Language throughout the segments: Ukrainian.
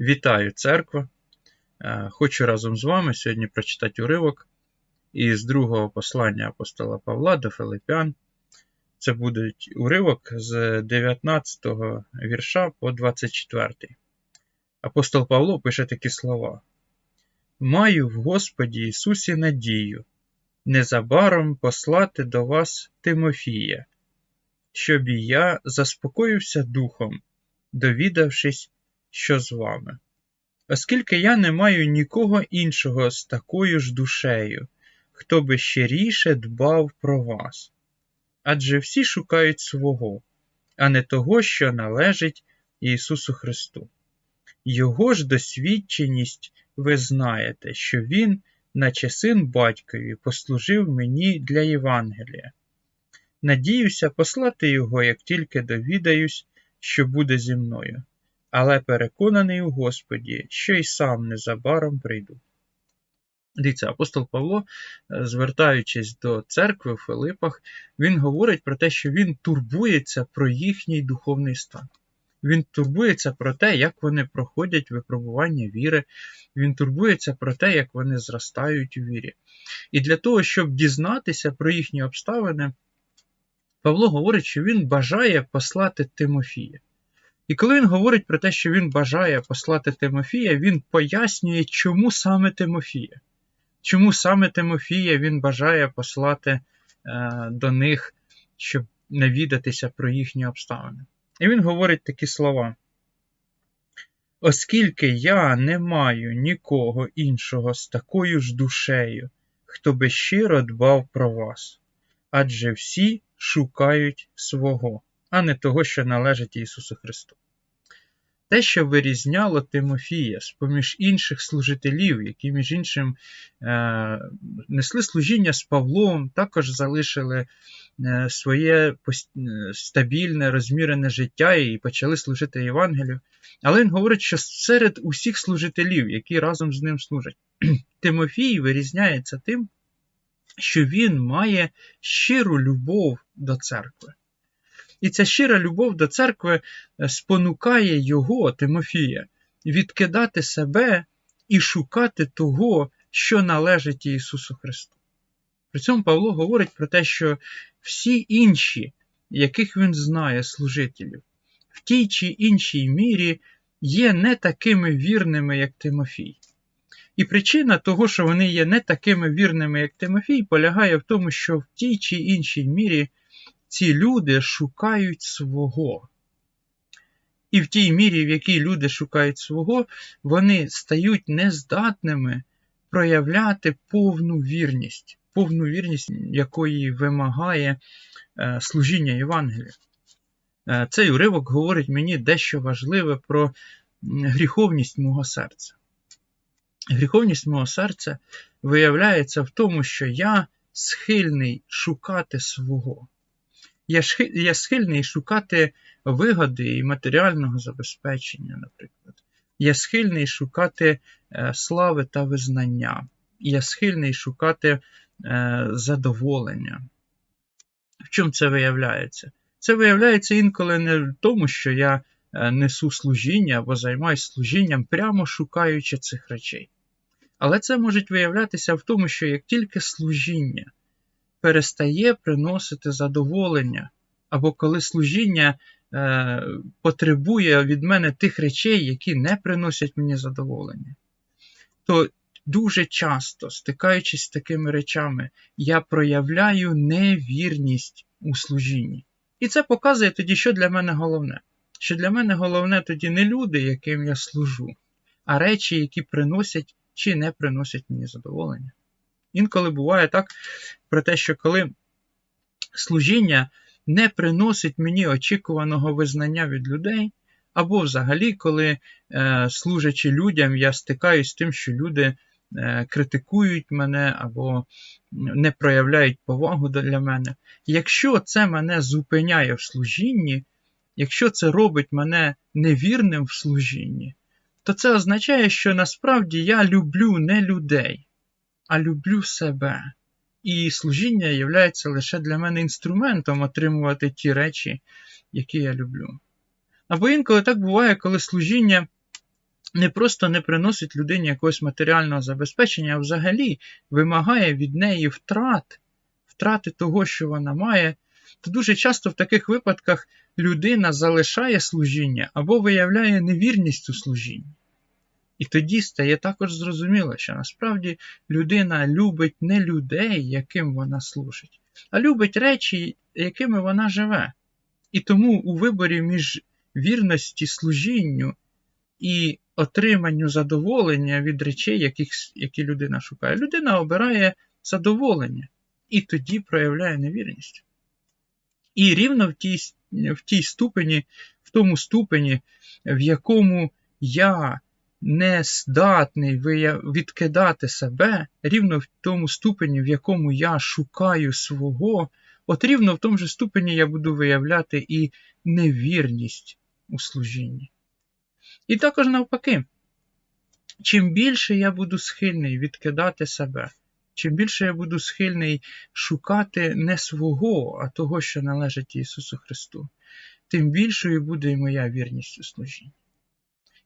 Вітаю церква! Е, Хочу разом з вами сьогодні прочитати уривок із другого послання апостола Павла до Филиппян. Це буде уривок з 19 вірша по 24. Апостол Павло пише такі слова: Маю в Господі Ісусі надію, незабаром послати до вас Тимофія, щоб і я заспокоївся духом, довідавшись, що з вами. Оскільки я не маю нікого іншого з такою ж душею, хто би щиріше дбав про вас. Адже всі шукають свого, а не того, що належить Ісусу Христу. Його ж досвідченість ви знаєте, що Він, наче син батькові, послужив мені для Євангелія. Надіюся послати його, як тільки довідаюсь, що буде зі мною, але переконаний у Господі, що й сам незабаром прийду. Дивіться, апостол Павло, е, звертаючись до церкви в Филипах, він говорить про те, що він турбується про їхній духовний стан. Він турбується про те, як вони проходять випробування віри, він турбується про те, як вони зростають у вірі. І для того, щоб дізнатися про їхні обставини, Павло говорить, що він бажає послати Тимофія. І коли він говорить про те, що він бажає послати Тимофія, він пояснює, чому саме Тимофія. Чому саме Тимофія він бажає послати е, до них, щоб навідатися про їхні обставини. І він говорить такі слова. Оскільки я не маю нікого іншого з такою ж душею, хто би щиро дбав про вас, адже всі шукають свого, а не того, що належить Ісусу Христу. Те, що вирізняло Тимофія з поміж інших служителів, які, між іншим, е, несли служіння з Павлом, також залишили е, своє стабільне, розмірене життя і почали служити Євангелію. Але він говорить, що серед усіх служителів, які разом з ним служать, Тимофій вирізняється тим, що він має щиру любов до церкви. І ця щира любов до церкви е, спонукає його, Тимофія, відкидати себе і шукати того, що належить Ісусу Христу. При цьому Павло говорить про те, що всі інші, яких він знає, служителів, в тій чи іншій мірі є не такими вірними, як Тимофій. І причина того, що вони є не такими вірними, як Тимофій, полягає в тому, що в тій чи іншій мірі ці люди шукають свого. І в тій мірі, в якій люди шукають свого, вони стають нездатними проявляти повну вірність, повну вірність, якої вимагає е, служіння Євангелія. Е, цей уривок говорить мені дещо важливе про гріховність мого серця. Гріховність мого серця виявляється в тому, що я схильний шукати свого. Я схильний шукати вигоди і матеріального забезпечення, наприклад. Я схильний шукати е, слави та визнання. Я схильний шукати е, задоволення. В чому це виявляється? Це виявляється інколи не в тому, що я е, несу служіння або займаюся служінням, прямо шукаючи цих речей. Але це може виявлятися в тому, що як тільки служіння перестає приносити задоволення, або коли служіння е, потребує від мене тих речей, які не приносять мені задоволення, то дуже часто, стикаючись з такими речами, я проявляю невірність у служінні. І це показує тоді, що для мене головне. Що для мене головне тоді не люди, яким я служу, а речі, які приносять чи не приносять мені задоволення. Інколи буває так про те, що коли служіння не приносить мені очікуваного визнання від людей, або взагалі, коли, е, служачи людям, я стикаюсь з тим, що люди е, критикують мене або не проявляють повагу для мене. Якщо це мене зупиняє в служінні, якщо це робить мене невірним в служінні, то це означає, що насправді я люблю не людей, а люблю себе. І служіння є лише для мене інструментом отримувати ті речі, які я люблю. Або інколи так буває, коли служіння не просто не приносить людині якогось матеріального забезпечення, а взагалі вимагає від неї втрат, втрати того, що вона має, то дуже часто в таких випадках людина залишає служіння або виявляє невірність у служінні. І тоді стає також зрозуміло, що насправді людина любить не людей, яким вона служить, а любить речі, якими вона живе. І тому у виборі між вірності служінню і отриманню задоволення від речей, яких, які людина шукає, людина обирає задоволення і тоді проявляє невірність. І рівно в тій, в тій ступені, в тому ступені, в якому я не здатний відкидати себе, рівно в тому ступені, в якому я шукаю свого, от рівно в тому же ступені я буду виявляти і невірність у служінні. І також навпаки, чим більше я буду схильний відкидати себе, чим більше я буду схильний шукати не свого, а того, що належить Ісусу Христу, тим більшою буде і моя вірність у служінні.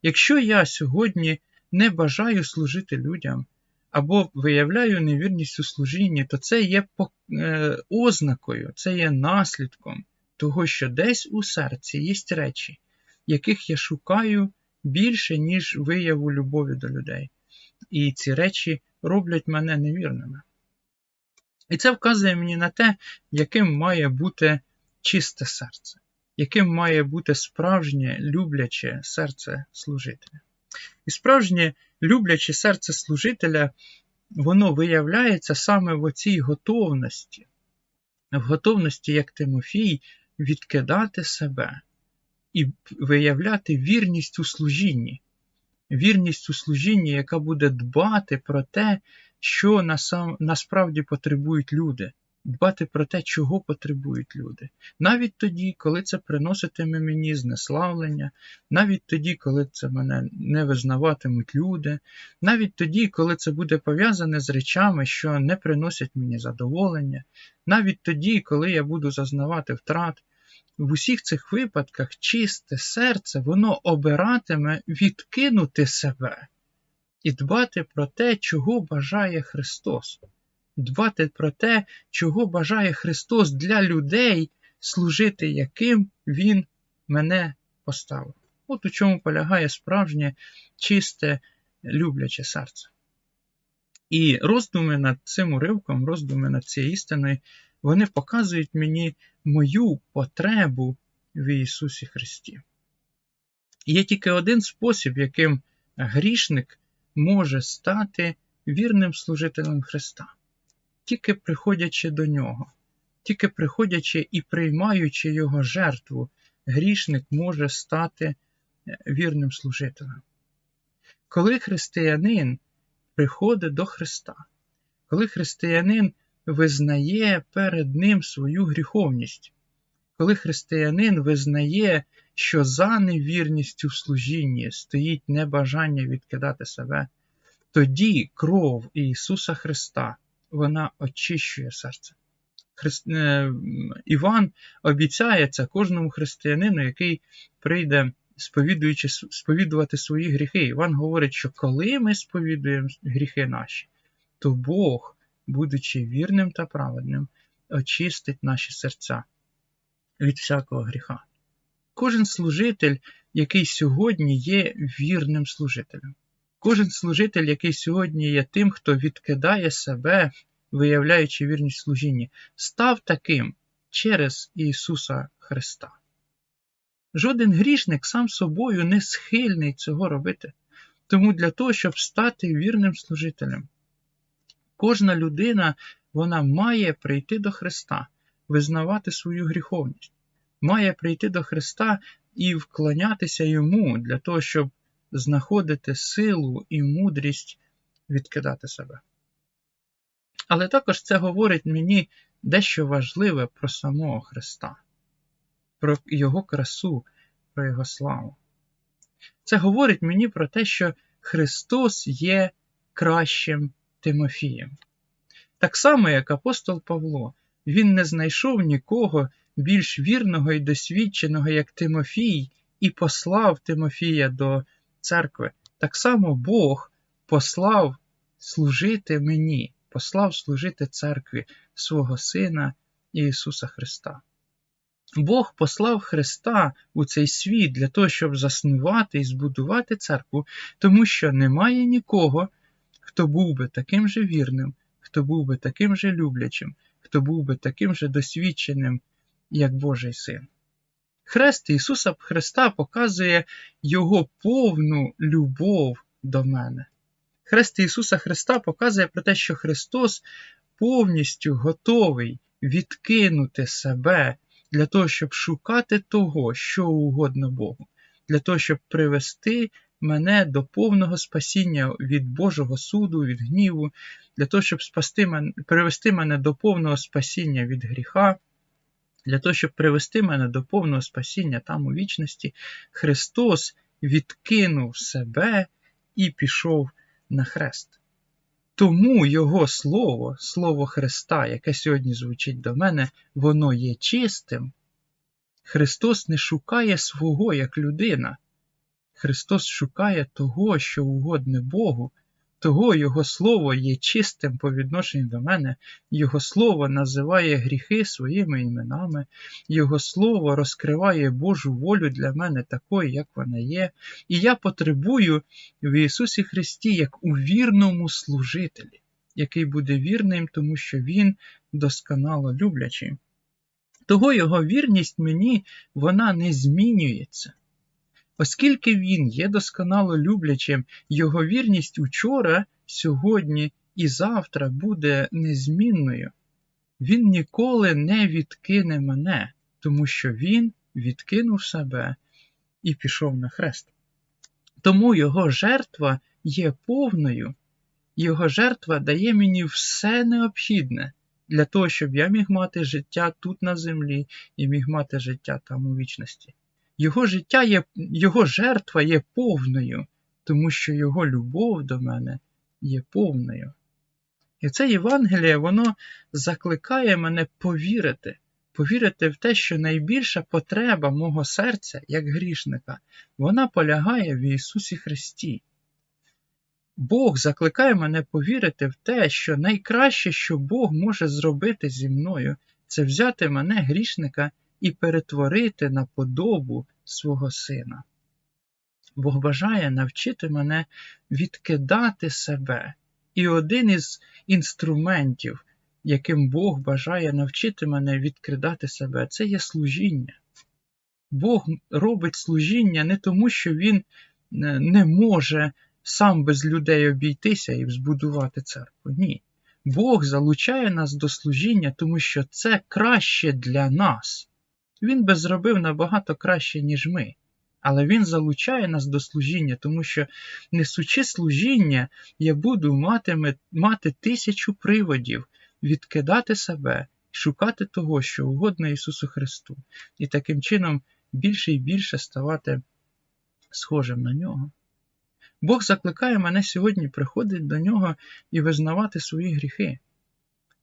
Якщо я сьогодні не бажаю служити людям або виявляю невірність у служінні, то це є е, ознакою, це є наслідком того, що десь у серці є речі, яких я шукаю більше, ніж вияву любові до людей. І ці речі роблять мене невірними. І це вказує мені на те, яким має бути чисте серце яким має бути справжнє любляче серце служителя. І справжнє любляче серце служителя, воно виявляється саме в оцій готовності, в готовності, як Тимофій, відкидати себе і виявляти вірність у служінні, вірність у служінні, яка буде дбати про те, що насправді потребують люди дбати про те, чого потребують люди. Навіть тоді, коли це приноситиме мені знеславлення, навіть тоді, коли це мене не визнаватимуть люди, навіть тоді, коли це буде пов'язане з речами, що не приносять мені задоволення, навіть тоді, коли я буду зазнавати втрат. В усіх цих випадках чисте серце, воно обиратиме відкинути себе і дбати про те, чого бажає Христос дбати про те, чого бажає Христос для людей, служити яким Він мене поставив. От у чому полягає справжнє чисте, любляче серце. І роздуми над цим уривком, роздуми над цією істиною, вони показують мені мою потребу в Ісусі Христі. Є тільки один спосіб, яким грішник може стати вірним служителем Христа тільки приходячи до нього, тільки приходячи і приймаючи Його жертву, грішник може стати е, вірним служителем. Коли християнин приходить до Христа, коли християнин визнає перед Ним свою гріховність, коли християнин визнає, що за невірністю в служінні стоїть небажання відкидати себе, тоді кров Ісуса Христа вона очищує серце. Е, Іван обіцяє це кожному християнину, який прийде сповідуючи, сповідувати свої гріхи. Іван говорить, що коли ми сповідуємо гріхи наші, то Бог, будучи вірним та праведним, очистить наші серця від всякого гріха. Кожен служитель, який сьогодні є вірним служителем. Кожен служитель, який сьогодні є тим, хто відкидає себе, виявляючи вірність служінні, став таким через Ісуса Христа. Жоден грішник сам собою не схильний цього робити. Тому для того, щоб стати вірним служителем, кожна людина вона має прийти до Христа, визнавати свою гріховність, має прийти до Христа і вклонятися Йому для того, щоб знаходити силу і мудрість відкидати себе. Але також це говорить мені дещо важливе про самого Христа, про Його красу, про Його славу. Це говорить мені про те, що Христос є кращим Тимофієм. Так само, як апостол Павло, він не знайшов нікого більш вірного і досвідченого, як Тимофій, і послав Тимофія до церкви, так само Бог послав служити мені, послав служити церкві свого Сина Ісуса Христа. Бог послав Христа у цей світ для того, щоб заснувати і збудувати церкву, тому що немає нікого, хто був би таким же вірним, хто був би таким же люблячим, хто був би таким же досвідченим, як Божий син. Хрест Ісуса Христа показує Його повну любов до мене. Хрест Ісуса Христа показує про те, що Христос повністю готовий відкинути себе для того, щоб шукати того, що угодно Богу, для того, щоб привести мене до повного спасіння від Божого суду, від гніву, для того, щоб спасти мене, привести мене до повного спасіння від гріха, для того, щоб привести мене до повного спасіння там у вічності, Христос відкинув себе і пішов на хрест. Тому Його Слово, Слово Христа, яке сьогодні звучить до мене, воно є чистим. Христос не шукає свого як людина. Христос шукає того, що угодне Богу, того Його Слово є чистим по відношенню до мене, Його Слово називає гріхи своїми іменами, Його Слово розкриває Божу волю для мене такою, як вона є, і я потребую в Ісусі Христі як у вірному служителі, який буде вірним, тому що Він досконало люблячий. Того Його вірність мені вона не змінюється. Оскільки він є досконало люблячим, його вірність учора, сьогодні і завтра буде незмінною. Він ніколи не відкине мене, тому що він відкинув себе і пішов на хрест. Тому його жертва є повною, його жертва дає мені все необхідне для того, щоб я міг мати життя тут на землі і міг мати життя там у вічності. Його життя є, його жертва є повною, тому що його любов до мене є повною. І це Євангеліє, воно закликає мене повірити, повірити в те, що найбільша потреба мого серця, як грішника, вона полягає в Ісусі Христі. Бог закликає мене повірити в те, що найкраще, що Бог може зробити зі мною, це взяти мене грішника і перетворити на подобу свого сина. Бог бажає навчити мене відкидати себе. І один із інструментів, яким Бог бажає навчити мене відкидати себе, це є служіння. Бог робить служіння не тому, що Він е, не може сам без людей обійтися і збудувати церкву. Ні. Бог залучає нас до служіння, тому що це краще для нас. Він би зробив набагато краще, ніж ми. Але Він залучає нас до служіння, тому що, несучи служіння, я буду мати, мати тисячу приводів, відкидати себе, шукати того, що угодно Ісусу Христу, і таким чином більше і більше ставати схожим на нього. Бог закликає мене сьогодні приходити до нього і визнавати свої гріхи.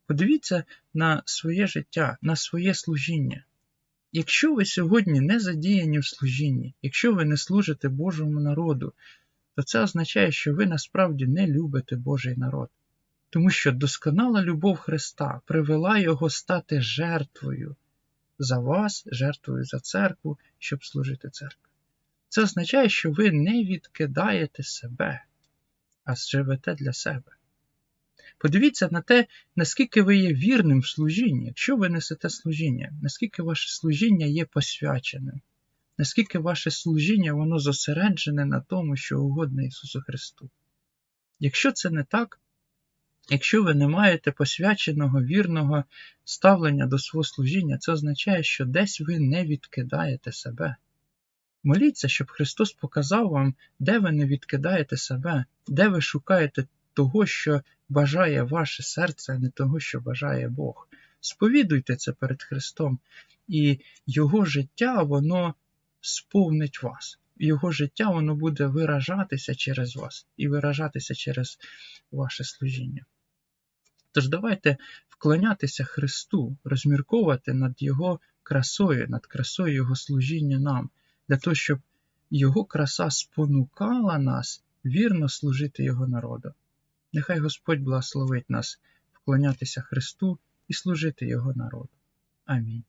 Подивіться на своє життя, на своє служіння. Якщо ви сьогодні не задіяні в служінні, якщо ви не служите Божому народу, то це означає, що ви насправді не любите Божий народ. Тому що досконала любов Христа привела Його стати жертвою за вас, жертвою за церкву, щоб служити церкві. Це означає, що ви не відкидаєте себе, а живете для себе. Подивіться на те, наскільки ви є вірним в служінні, якщо ви несете служіння, наскільки ваше служіння є посвяченим, наскільки ваше служіння воно зосереджене на тому, що угодне Ісусу Христу. Якщо це не так, якщо ви не маєте посвяченого вірного ставлення до свого служіння, це означає, що десь ви не відкидаєте себе. Моліться, щоб Христос показав вам, де ви не відкидаєте себе, де ви шукаєте того, що бажає ваше серце, а не того, що бажає Бог. Сповідуйте це перед Христом, і Його життя, воно сповнить вас. Його життя воно буде виражатися через вас і виражатися через ваше служіння. Тож давайте вклонятися Христу, розмірковувати над Його красою, над красою Його служіння нам, для того, щоб Його краса спонукала нас вірно служити Його народу. Нехай Господь благословить нас вклонятися Христу і служити Його народу. Амінь.